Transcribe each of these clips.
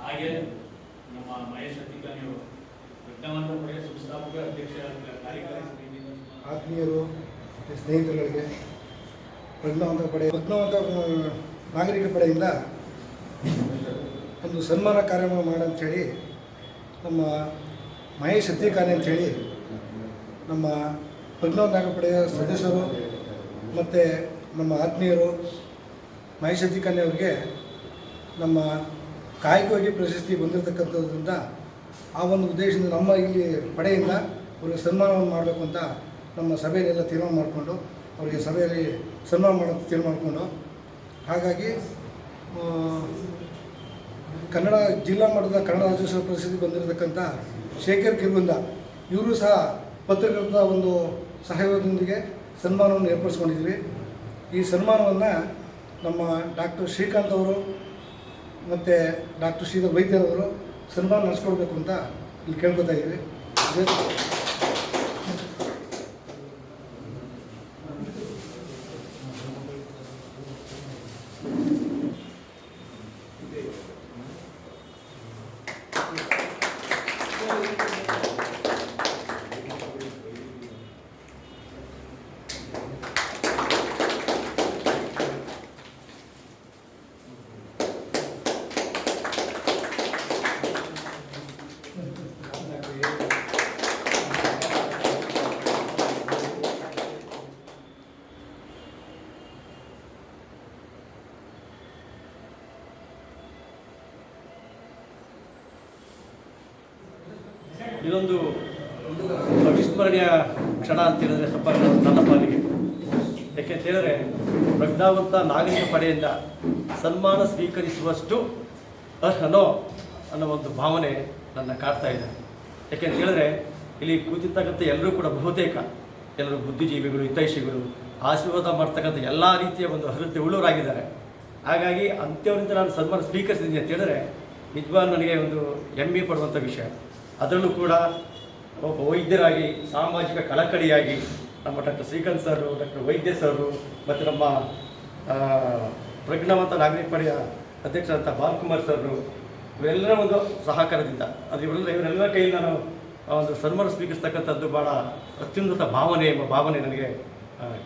ಹಾಗೆ ನಮ್ಮ ಮಹೇಶ್ ಅಧಿಕಾರಿ ಅವರು ವಿಜ್ಞಾನ ಪಡೆಯ ಸಂಸ್ಥಾಪಕ ಅಧ್ಯಕ್ಷ ಕಾರ್ಯಕಾರಿ ಆತ್ಮೀಯರು, ಸ್ನೇಹಿತರುಗಳಿಗೆ ಪ್ರಜ್ಞಾವಂತ ಪಡೆ ಪ್ರಜ್ಞಾವಂತ ನಾಗರಿಕ ಪಡೆಯಿಂದ ಒಂದು ಸನ್ಮಾನ ಕಾರ್ಯಕ್ರಮ ಮಾಡಂಥೇಳಿ ನಮ್ಮ ಮಹೇಶ್ ಅಂತ ಅಂಥೇಳಿ ನಮ್ಮ ಪದ್ಮಾವತ್ ನಾಗಪಡೆಯ ಪಡೆಯ ಸದಸ್ಯರು ಮತ್ತು ನಮ್ಮ ಆತ್ಮೀಯರು ಮಹೇಶ್ ಹತ್ತಿಕಾನೆ ಅವರಿಗೆ ನಮ್ಮ ಕಾಯಕವಾಗಿ ಪ್ರಶಸ್ತಿ ಬಂದಿರತಕ್ಕಂಥದ್ರಿಂದ ಆ ಒಂದು ಉದ್ದೇಶದಿಂದ ನಮ್ಮ ಇಲ್ಲಿ ಪಡೆಯಿಂದ ಅವರಿಗೆ ಸನ್ಮಾನವನ್ನು ಮಾಡಬೇಕು ಅಂತ ನಮ್ಮ ಸಭೆಯಲ್ಲೆಲ್ಲ ತೀರ್ಮಾನ ಮಾಡಿಕೊಂಡು ಅವರಿಗೆ ಸಭೆಯಲ್ಲಿ ಸನ್ಮಾನ ಮಾಡೋದು ತೀರ್ಮಾನ ಮಾಡಿಕೊಂಡು ಹಾಗಾಗಿ ಕನ್ನಡ ಜಿಲ್ಲಾ ಮಟ್ಟದ ಕನ್ನಡ ರಾಜ್ಯೋತ್ಸವ ಪ್ರಶಸ್ತಿ ಬಂದಿರತಕ್ಕಂಥ ಶೇಖರ್ ಕಿರುಗುಂದ ಇವರು ಸಹ ಪತ್ರಕರ್ತರ ಒಂದು ಸಹಯೋಗದೊಂದಿಗೆ ಸನ್ಮಾನವನ್ನು ಏರ್ಪಡಿಸ್ಕೊಂಡಿದ್ವಿ. ಈ ಸನ್ಮಾನವನ್ನು ನಮ್ಮ ಡಾಕ್ಟರ್ ಶ್ರೀಕಾಂತ್ ಅವರು ಮತ್ತು ಡಾಕ್ಟರ್ ಶ್ರೀಧರ್ ವೈದ್ಯರವರು ಸನ್ಮಾನ ನಡೆಸ್ಕೊಡ್ಬೇಕು ಅಂತ ಇಲ್ಲಿ ಕೇಳ್ಕೊತಾ ಇದ್ದೀವಿ ಇದೊಂದು ಅವಿಸ್ಮರಣೀಯ ಕ್ಷಣ ಅಂತ ಹೇಳಿದ್ರೆ ಸ್ವಲ್ಪ ನನ್ನ ಪಾಲಿಗೆ. ಯಾಕೆಂತ ಹೇಳಿದ್ರೆ ಪ್ರಜ್ಞಾವಂತ ನಾಗರಿಕ ಪಡೆಯಿಂದ ಸನ್ಮಾನ ಸ್ವೀಕರಿಸುವಷ್ಟು ಅರ್ಹನೋ ಅನ್ನೋ ಒಂದು ಭಾವನೆ ನನ್ನ ಕಾಡ್ತಾ ಇದೆ. ಯಾಕೆಂತ ಹೇಳಿದ್ರೆ ಇಲ್ಲಿ ಕೂತಿರ್ತಕ್ಕಂಥ ಎಲ್ಲರೂ ಕೂಡ ಬಹುತೇಕ ಎಲ್ಲರೂ ಬುದ್ಧಿಜೀವಿಗಳು, ಹಿತೈಷಿಗಳು ಆಶೀರ್ವಾದ ಮಾಡ್ತಕ್ಕಂಥ ಎಲ್ಲ ರೀತಿಯ ಒಂದು ಅರ್ಹತೆ ಉಳ್ಳವರಾಗಿದ್ದಾರೆ. ಹಾಗಾಗಿ ಅಂತ್ಯವರಿಂದ ನಾನು ಸನ್ಮಾನ ಸ್ವೀಕರಿಸಿದ್ದೀನಿ ಅಂತ ಹೇಳಿದ್ರೆ ನಿಜವಾಗ್ಲೂ ನನಗೆ ಒಂದು ಹೆಮ್ಮೆ ಪಡುವಂಥ ವಿಷಯ. ಅದರಲ್ಲೂ ಕೂಡ ಒಬ್ಬ ವೈದ್ಯರಾಗಿ, ಸಾಮಾಜಿಕ ಕಳಕಳಿಯಾಗಿ ನಮ್ಮ doctor Srikanth sir, doctor Vaidya sir, ಮತ್ತು ನಮ್ಮ ಪ್ರಜ್ಞಾವಂತ ನಾಗರಿಕ ಪಡೆಯ ಅಧ್ಯಕ್ಷರಂತ ಬಾಲಕುಮಾರ್ ಸರ್, ಇವೆಲ್ಲರ ಒಂದು ಸಹಕಾರದಿಂದ, ಅದು ಇವರೆಲ್ಲ, ಇವರೆಲ್ಲರ ಕೈಯಲ್ಲಿ ನಾನು ಒಂದು ಸನ್ಮಾನ ಸ್ವೀಕರಿಸ್ತಕ್ಕಂಥದ್ದು ಭಾಳ ಅತ್ಯುನ್ನತ ಭಾವನೆ ಎಂಬ ಭಾವನೆ ನನಗೆ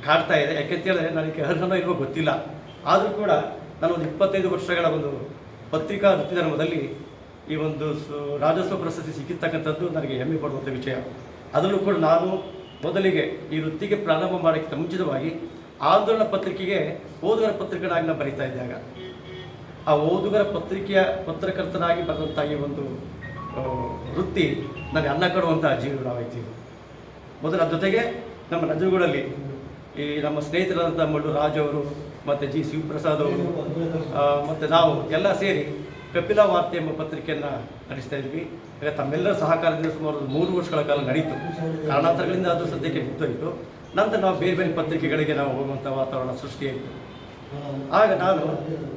ಕಾಡ್ತಾ ಇದೆ. ಯಾಕೆಂತ ಹೇಳಿದ್ರೆ ನನಗೆ ಅರ್ಹನೋ ಇಲ್ವೋ ಗೊತ್ತಿಲ್ಲ. ಆದರೂ ಕೂಡ ನಾನು ಒಂದು ಇಪ್ಪತ್ತೈದು ವರ್ಷಗಳ ಒಂದು ಪತ್ರಿಕಾ ವೃತ್ತಿಧರ್ಮದಲ್ಲಿ ಈ ಒಂದು ರಾಜಸ್ವ ಪ್ರಶಸ್ತಿ ಸಿಕ್ಕಿರ್ತಕ್ಕಂಥದ್ದು ನನಗೆ ಹೆಮ್ಮೆ ಪಡುವಂಥ ವಿಷಯ. ಅದರಲ್ಲೂ ಕೂಡ ನಾನು ಮೊದಲಿಗೆ ಈ ವೃತ್ತಿಗೆ ಪ್ರಾರಂಭ ಮಾಡೋಕ್ಕಿಂತ ಮುಂಚಿತವಾಗಿ ಆಂದೋಲನ ಪತ್ರಿಕೆಗೆ ಓದುಗರ ಪತ್ರಿಕೆನಾಗಿ ನಾನು ಬರೀತಾ ಇದ್ದಾಗ, ಆ ಓದುಗರ ಪತ್ರಿಕೆಯ ಪತ್ರಕರ್ತನಾಗಿ ಬರೆದಂಥ ಈ ಒಂದು ವೃತ್ತಿ ನನಗೆ ಅನ್ನ ಕೊಡುವಂಥ ಜೀವನವಾಯಿತು ಮೊದಲ ಜೊತೆಗೆ ನಮ್ಮ ನಜರುಗಳಲ್ಲಿ ಈ ನಮ್ಮ ಸ್ನೇಹಿತರಾದಂಥ ಮಳ್ಳು ರಾಜ್ ಅವರು, ಮತ್ತು ಜಿ. ಶಿವಪ್ರಸಾದ್ ಅವರು ಮತ್ತು ನಾವು ಎಲ್ಲ ಸೇರಿ ಕಪಿಲ ವಾರ್ತೆ ಎಂಬ ಪತ್ರಿಕೆಯನ್ನು ನಡೆಸ್ತಾ ಇದ್ವಿ. ಈಗ ತಮ್ಮೆಲ್ಲರ ಸಹಕಾರದಿಂದ ಸುಮಾರು ಮೂರು ವರ್ಷಗಳ ಕಾಲ ನಡೀತು. ಕಾರಣಾಂತರಗಳಿಂದ ಅದು ಸದ್ಯಕ್ಕೆ ಬಿದ್ದೋಯಿತು ನಂತರ ನಾವು ಬೇರೆ ಬೇರೆ ಪತ್ರಿಕೆಗಳಿಗೆ ನಾವು ಹೋಗುವಂಥ ವಾತಾವರಣ ಸೃಷ್ಟಿಯಾಯಿತು ಆಗ ನಾನು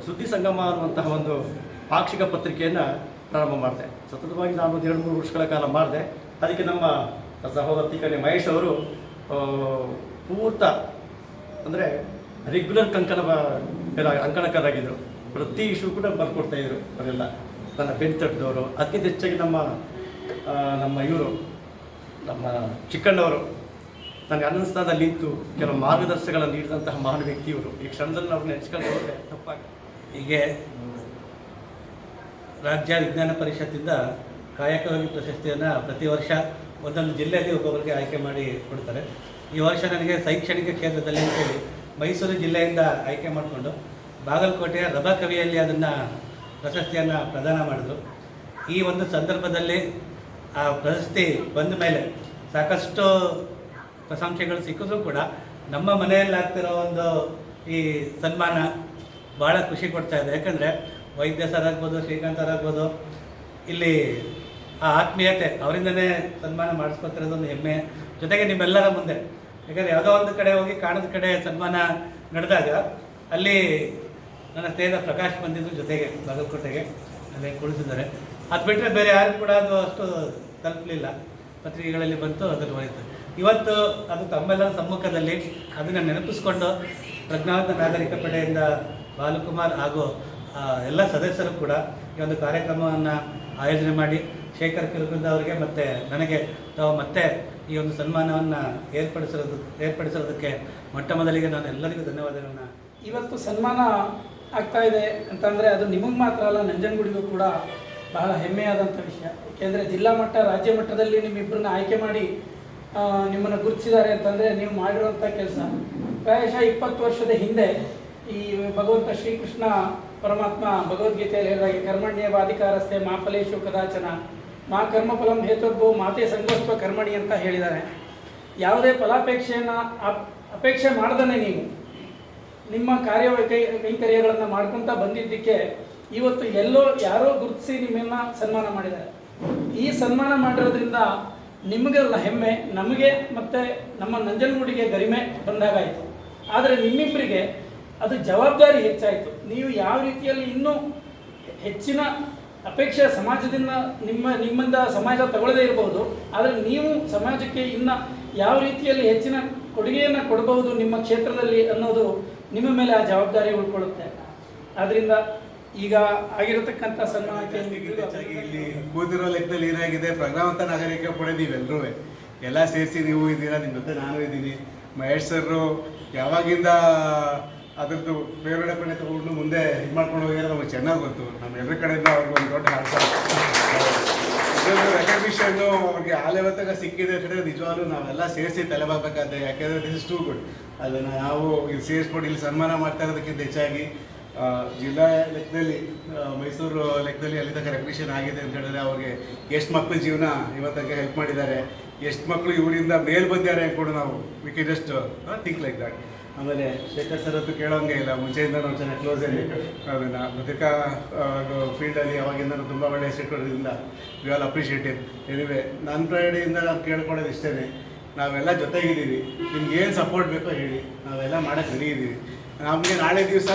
ಸುದ್ದಿ ಸಂಗಮ ಅನ್ನುವಂತಹ ಒಂದು ಪಾಕ್ಷಿಕ ಪತ್ರಿಕೆಯನ್ನು ಪ್ರಾರಂಭ ಮಾಡಿದೆ. ಸತತವಾಗಿ ನಾನು ಒಂದು ಎರಡು ಮೂರು ವರ್ಷಗಳ ಕಾಲ ಮಾಡಿದೆ. ಅದಕ್ಕೆ ನಮ್ಮ ಸಹೋದರತಿ ತಿಕಣಿ ಮಹೇಶ್ ಅವರು ಪೂರ್ತ ಅಂದರೆ ರೆಗ್ಯುಲರ್ ಕಂಕಣ ಅಂಕಣಕರಾಗಿದ್ದರು ಪ್ರತಿ ಇಶ್ಯೂ ಕೂಡ ಬರ್ಕೊಡ್ತಾ ಇದ್ರು ಅವರೆಲ್ಲ. ನನ್ನ ಬೆನ್ ತಟ್ಟದವರು ಅದಕ್ಕಿಂತ ಹೆಚ್ಚಾಗಿ ನಮ್ಮ ನಮ್ಮ ಇವರು, ನಮ್ಮ ಚಿಕ್ಕಣ್ಣವರು. ನನಗೆ ಅನ್ನಿಸ್ತಾದ ನಿಂತು ಕೆಲವು ಮಾರ್ಗದರ್ಶನಗಳನ್ನು ನೀಡಿದಂತಹ ಮಹಾನ್ ವ್ಯಕ್ತಿಯವರು ಈ ಕ್ಷಣದಲ್ಲಿ ನಾವು ನೆನೆಸ್ಕೊಂಡು ಹೋದರೆ ತಪ್ಪಾಗ ಹೀಗೆ ರಾಜ್ಯ ವಿಜ್ಞಾನ ಪರಿಷತ್ತಿಂದ ಕಾಯಕವಾಗಿ ಪ್ರಶಸ್ತಿಯನ್ನು ಪ್ರತಿ ವರ್ಷ ಒಂದೊಂದು ಜಿಲ್ಲೆಯಲ್ಲಿ ಒಬ್ಬೊಬ್ಬರಿಗೆ ಆಯ್ಕೆ ಮಾಡಿ ಕೊಡ್ತಾರೆ. ಈ ವರ್ಷ ನನಗೆ ಶೈಕ್ಷಣಿಕ ಕ್ಷೇತ್ರದಲ್ಲಿ ಅಂತೇಳಿ ಮೈಸೂರು ಜಿಲ್ಲೆಯಿಂದ ಆಯ್ಕೆ ಮಾಡಿಕೊಂಡು ಬಾಗಲಕೋಟೆಯ ರಭಕವಿಯಲ್ಲಿ ಕವಿಯಲ್ಲಿ ಅದನ್ನು ಪ್ರಶಸ್ತಿಯನ್ನು ಪ್ರದಾನ ಮಾಡಿದರು. ಈ ಒಂದು ಸಂದರ್ಭದಲ್ಲಿ ಆ ಪ್ರಶಸ್ತಿ ಬಂದ ಮೇಲೆ ಸಾಕಷ್ಟು ಪ್ರಶಂಸೆಗಳು ಸಿಕ್ಕಿದ್ರು ಕೂಡ ನಮ್ಮ ಮನೆಯಲ್ಲಿ ಆಗ್ತಿರೋ ಒಂದು ಈ ಸನ್ಮಾನ ಭಾಳ ಖುಷಿ ಕೊಡ್ತಾ ಇದೆ. ಯಾಕಂದರೆ ವೈದ್ಯ ಸರ್ ಆಗ್ಬೋದು, ಶ್ರೀಕಾಂತ್ ಸರ್ ಆಗ್ಬೋದು, ಇಲ್ಲಿ ಆ ಆತ್ಮೀಯತೆ ಅವರಿಂದನೇ ಸನ್ಮಾನ ಮಾಡಿಸ್ಕೊತಿರೋದೊಂದು ಹೆಮ್ಮೆ. ಜೊತೆಗೆ ನಿಮ್ಮೆಲ್ಲರ ಮುಂದೆ, ಯಾಕಂದರೆ ಯಾವುದೋ ಒಂದು ಕಡೆ ಹೋಗಿ ಕಾಣದ ಕಡೆ ಸನ್ಮಾನ ನಡೆದಾಗ ಅಲ್ಲಿ ನನ್ನ ಸ್ನೇಹಿತ ಪ್ರಕಾಶ್ ಬಂದಿದ್ದು ಜೊತೆಗೆ, ಬಾಗಲಕೋಟೆಗೆ, ಅಲ್ಲಿ ಕುಳಿತಿದ್ದಾರೆ. ಅದು ಬಿಟ್ಟರೆ ಬೇರೆ ಯಾರು ಕೂಡ ಅದು ಅಷ್ಟು ತಲುಪಲಿಲ್ಲ. ಪತ್ರಿಕೆಗಳಲ್ಲಿ ಬಂತು, ಅದನ್ನು ಹೋಯಿತು ಇವತ್ತು ಅದು ತಮ್ಮೆಲ್ಲರ ಸಮ್ಮುಖದಲ್ಲಿ ಅದನ್ನು ನೆನಪಿಸ್ಕೊಂಡು ಪ್ರಜ್ಞಾವಂತ ನಾಗರಿಕ ಪಡೆಯಿಂದ ಬಾಲಕುಮಾರ್ ಹಾಗೂ ಎಲ್ಲ ಸದಸ್ಯರು ಕೂಡ ಈ ಒಂದು ಕಾರ್ಯಕ್ರಮವನ್ನು ಆಯೋಜನೆ ಮಾಡಿ ಶೇಖರ್ ಕಿರುಗುಂದ ಅವರಿಗೆ ಮತ್ತು ನನಗೆ ತಾವು ಮತ್ತೆ ಈ ಒಂದು ಸನ್ಮಾನವನ್ನು ಏರ್ಪಡಿಸಿರೋದು, ಏರ್ಪಡಿಸಿರೋದಕ್ಕೆ ಮೊಟ್ಟ ಮೊದಲಿಗೆ ನಾನು ಎಲ್ಲರಿಗೂ ಧನ್ಯವಾದಗಳನ್ನು ಇವತ್ತು ಸನ್ಮಾನ ಆಗ್ತಾ ಇದೆ ಅಂತಂದರೆ ಅದು ನಿಮಗೆ ಮಾತ್ರ ಅಲ್ಲ, ನಂಜನಗುಡಿಗೂ ಕೂಡ ಬಹಳ ಹೆಮ್ಮೆಯಾದಂಥ ವಿಷಯ. ಯಾಕೆಂದರೆ ಜಿಲ್ಲಾ ಮಟ್ಟ, ರಾಜ್ಯ ಮಟ್ಟದಲ್ಲಿ ನಿಮ್ಮಿಬ್ಬರನ್ನ ಆಯ್ಕೆ ಮಾಡಿ ನಿಮ್ಮನ್ನು ಗುರುತಿಸಿದ್ದಾರೆ ಅಂತಂದರೆ ನೀವು ಮಾಡಿರುವಂಥ ಕೆಲಸ. ಪ್ರಾಯಶಃ ಇಪ್ಪತ್ತು ವರ್ಷದ ಹಿಂದೆ ಈ ಭಗವಂತ ಶ್ರೀಕೃಷ್ಣ ಪರಮಾತ್ಮ ಭಗವದ್ಗೀತೆಯಲ್ಲಿ ಹೇಳಿದಾಗೆ ಹಾಗೆ ಮಾ ಫಲೇಶು ಕದಾಚನ, ಮಾ ಕರ್ಮಫಲಂ ಹೇತುರ್ಭೋ, ಮಾತೆ ಸಂಗೋಸ್ವ ಕರ್ಮಣಿ ಅಂತ ಹೇಳಿದ್ದಾರೆ. ಯಾವುದೇ ಫಲಾಪೇಕ್ಷೆಯನ್ನು ಅಪ್- ಅಪೇಕ್ಷೆ ಮಾಡ್ದೇ ನೀವು. ನಿಮ್ಮ ಕಾರ್ಯ ಕೈ- ಕೈಂಕರ್ಯಗಳನ್ನು ಮಾಡ್ಕೊತ ಬಂದಿದ್ದಕ್ಕೆ ಇವತ್ತು ಎಲ್ಲೋ ಯಾರೋ ಗುರುತಿಸಿ ನಿಮ್ಮನ್ನ ಸನ್ಮಾನ ಮಾಡಿದ್ದಾರೆ. ಈ ಸನ್ಮಾನ ಮಾಡಿರೋದ್ರಿಂದ ನಿಮಗೆಲ್ಲ ಹೆಮ್ಮೆ, ನಮಗೆ ಮತ್ತು ನಮ್ಮ ನಂಜನಗೂಡಿಗೆ ಗರಿಮೆ ಬಂದಾಗಾಯಿತು ಆದರೆ ನಿಮ್ಮಿಬ್ಬರಿಗೆ ಅದು ಜವಾಬ್ದಾರಿ ಹೆಚ್ಚಾಯಿತು. ನೀವು ಯಾವ ರೀತಿಯಲ್ಲಿ ಇನ್ನೂ ಹೆಚ್ಚಿನ ಅಪೇಕ್ಷೆ ಸಮಾಜದಿಂದ ನಿಮ್ಮ ನಿಮ್ಮಿಂದ ಸಮಾಜ ತಗೊಳ್ಳದೇ ಇರಬಹುದು ಆದರೆ ನೀವು ಸಮಾಜಕ್ಕೆ ಇನ್ನು ಯಾವ ರೀತಿಯಲ್ಲಿ ಹೆಚ್ಚಿನ ಕೊಡುಗೆಯನ್ನು ಕೊಡಬಹುದು ನಿಮ್ಮ ಕ್ಷೇತ್ರದಲ್ಲಿ ಅನ್ನೋದು ನಿಮ್ಮ ಮೇಲೆ ಆ ಜವಾಬ್ದಾರಿ ಉಳ್ಕೊಳ್ಳುತ್ತೆ. ಆದ್ದರಿಂದ ಈಗ ಆಗಿರತಕ್ಕಂಥ ಸನ್ಮಾನಕ್ಕೆ ಇಲ್ಲಿ ಕೂತಿರೋ ಲೆಕ್ಕದಲ್ಲಿ ಏನಾಗಿದೆ? ಪ್ರಜ್ಞಾವಂತ ನಾಗರಿಕ ಪಡೆ ನೀವೆಲ್ಲರೂ ಎಲ್ಲ ಸೇರಿಸಿ ನೀವು ಇದ್ದೀರಾ? ನಿಮ್ಮ ಜೊತೆ ನಾನು ಇದ್ದೀನಿ. ಮಹೇಶ್ ಸರ್ರು ಯಾವಾಗಿಂದ ಅದ್ರದ್ದು ಪ್ರೇರಣೆ ತಗೊಂಡು ಮುಂದೆ ಇದು ಮಾಡ್ಕೊಂಡು ಹೋಗಿರೋ ನಮಗೆ ಚೆನ್ನಾಗಿ ಗೊತ್ತು. ನಮ್ಮ ಎಲ್ಲ ಕಡೆಯಿಂದ ಅವ್ರಿಗೆ ಒಂದು ದೊಡ್ಡ ಹರ್ಷ ಇದೊಂದು ರೆಕಗ್ನಿಷನ್ನು ಅವ್ರಿಗೆ ಆಲೆವತ್ತಾಗ ಸಿಕ್ಕಿದೆ ಅಂತ ಹೇಳಿದ್ರೆ ನಿಜವಾಗ್ಲೂ ನಾವೆಲ್ಲ ಸೇರಿಸಿ ತಲೆಬಾಗಬೇಕಾದ್ರೆ ಯಾಕೆಂದರೆ ದಿಸ್ ಇಸ್ ಟೂ ಗುಡ್ ಅದನ್ನು ನಾವು ಇಲ್ಲಿ ಸೇರಿಸ್ಕೊಂಡು ಇಲ್ಲಿ ಸನ್ಮಾನ ಮಾಡ್ತಾ ಇರೋದಕ್ಕಿಂತ ಹೆಚ್ಚಾಗಿ ಜಿಲ್ಲಾ ಲೆಕ್ಕದಲ್ಲಿ ಮೈಸೂರು ಲೆಕ್ಕದಲ್ಲಿ ಅಲ್ಲಿ ತನಕ ರೆಕಗ್ನಿಷನ್ ಆಗಿದೆ ಅಂತ ಹೇಳಿದ್ರೆ ಅವ್ರಿಗೆ ಎಷ್ಟು ಮಕ್ಕಳ ಜೀವನ ಇವತ್ತಂಕ ಹೆಲ್ಪ್ ಮಾಡಿದ್ದಾರೆ, ಎಷ್ಟು ಮಕ್ಕಳು ಇವರಿಂದ ಮೇಲ್ ಬಂದಿದ್ದಾರೆ ಅಂದ್ಕೊಂಡು ನಾವು ವಿ ಕೆ ಜಸ್ಟ್ ಥಿಂಕ್ ಲೈಕ್ ದಟ್ ಆಮೇಲೆ ಶೇಖರ್ ಸರ್ ಅಂತೂ ಕೇಳೋಂಗೆ ಇಲ್ಲ ಮುಂಚೆಯಿಂದ ನಾವು ಚೆನ್ನಾಗಿ ಕ್ಲೋಸ್ ಅಲ್ಲಿ ಅದನ್ನು ಪತ್ರಿಕಾ ಫೀಲ್ಡಲ್ಲಿ ಅವಾಗಿಂದ ನಾವು ತುಂಬ ಒಳ್ಳೆಯ ಕೊಡೋದ್ರಿಂದ ವಿ ಆಲ್ ಅಪ್ರಿಷಿಯೇಟಿವ್ ಎನಿವೆ ನನ್ನ ಪ್ರಯಾಣದಿಂದ ನಾವು ಕೇಳ್ಕೊಳ್ಳೋದು ಇಷ್ಟೇ ನಾವೆಲ್ಲ ಜೊತೆಗಿದ್ದೀವಿ. ನಿಮ್ಗೆ ಏನು ಸಪೋರ್ಟ್ ಬೇಕೋ ಹೇಳಿ. ನಾವೆಲ್ಲ ಮಾಡೋಕ್ಕೆ ಸರಿ ಇದ್ದೀವಿ. ನಮಗೆ ನಾಳೆ ದಿವಸ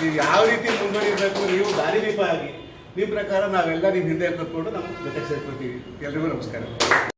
ನೀವು ಯಾವ ರೀತಿ ಮುಂದುವರಿಬೇಕು, ನೀವು ದಾರಿದೀಪ ಆಗಿ ನಿಮ್ಮ ಪ್ರಕಾರ ನಾವೆಲ್ಲ ನಿಮ್ಮ ಹಿಂದೆ ಕರ್ಕೊಂಡು ನಮ್ಮ ಜೊತೆ ಸೇರ್ಕೊತೀವಿ ಎಲ್ರಿಗೂ ನಮಸ್ಕಾರ.